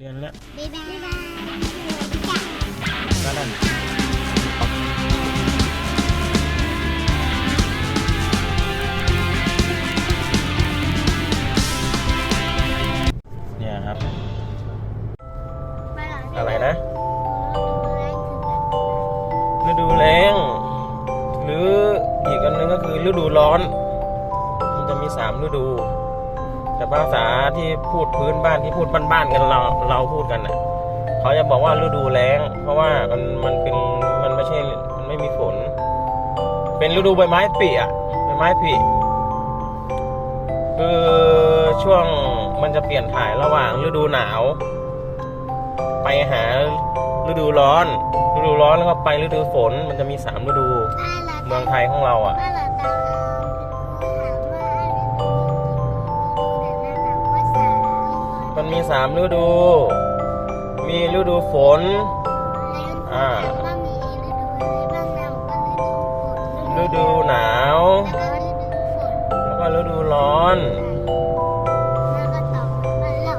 เดือนและบ๊ายบายจ้ะก็นั่นเนี่ยครับ อะไรนะฤดูแล้งหรืออีกอันหนึงก็คือฤดูร้อน มันจะมีสามฤดู แต่ภาษาที่พูดพื้นบ้านที่พูดบ้านๆกันเราเราพูดกันน่ะเขาจะบอกว่าฤดูแล้ง เพราะว่ามันมันเป็นมันไม่ใช่มันไม่มีฝน เป็นฤดูใบไม้ผลิอะใบไม้ผลิคือช่วงมันจะเปลี่ยนถ่ายระหว่างฤดูหนาว ไปหาฤดูร้อน ฤดูร้อนแล้วก็ไปฤดูฝน มันจะมีสามฤดูเมืองไทยของเราอะ มเอาถามว่าฤดูไหนหน้าหนาวว่าสามมันมีสามฤดู มีฤดูฝน อ่าว่ามีฤดูอะไรบ้างนะก็ฤดูฝนฤดูหนาว แล้วก็ฤดูฝนแล้วก็ฤดูร้อนแล้วก็ตอบบ้านเรา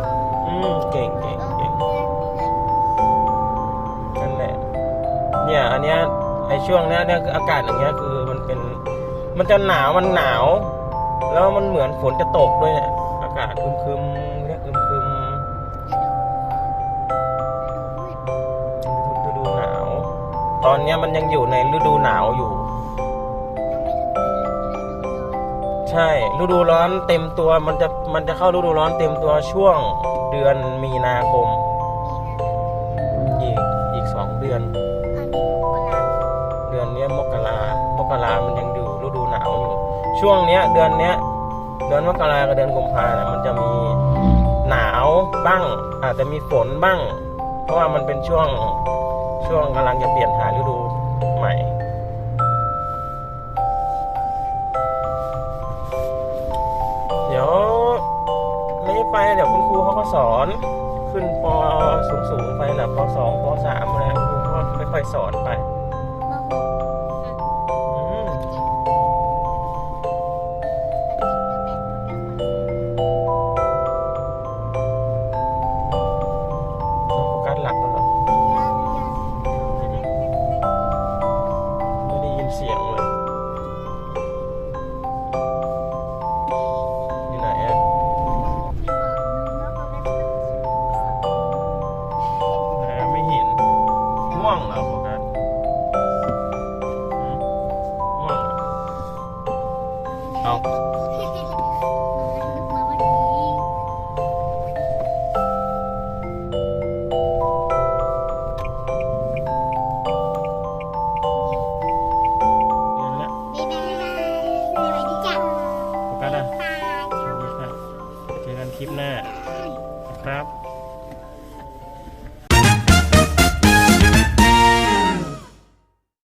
อืมเก่งเก่งเออเก่งเดือนเดือนนั่นแหละ เนี่ย อันเนี้ยไอช่วงเนี้ยเนี่ยคืออากาศอย่างเงี้ยคือมันเป็น มันจะหนาวมันหนาว แล้วมันเหมือนฝนจะตกด้วยเนี่ย ตอนนี้มันยังอยู่ในฤดูหนาวอยู่ ใช่ฤดูร้อนเต็มตัวมันจะมันจะเข้าฤดูร้อนเต็มตัวช่วงเดือนมีนาคม อีกอีกสองเดือน เดือนเนี้ยมกรามกรามันยังอยู่ฤดูหนาวอยู่ ช่วงเนี้ย เดือนเนี้ย เดือนมกรากับเดือนกุมภาเนี่ยมันจะมีหนาวบ้าง อาจจะมีฝนบ้าง เพราะว่ามันเป็นช่วง ช่วงกำลังจะเปลี่ยนถ่ายฤดูใหม่ เดี๋ยวไม่ได้ไปเดี๋ยวคุณครูเขาก็สอน ขึ้นปสูงสูงๆไปนะปสองปสามอะไรคุณครูก็ไม่ค่อยสอนไปปหก map.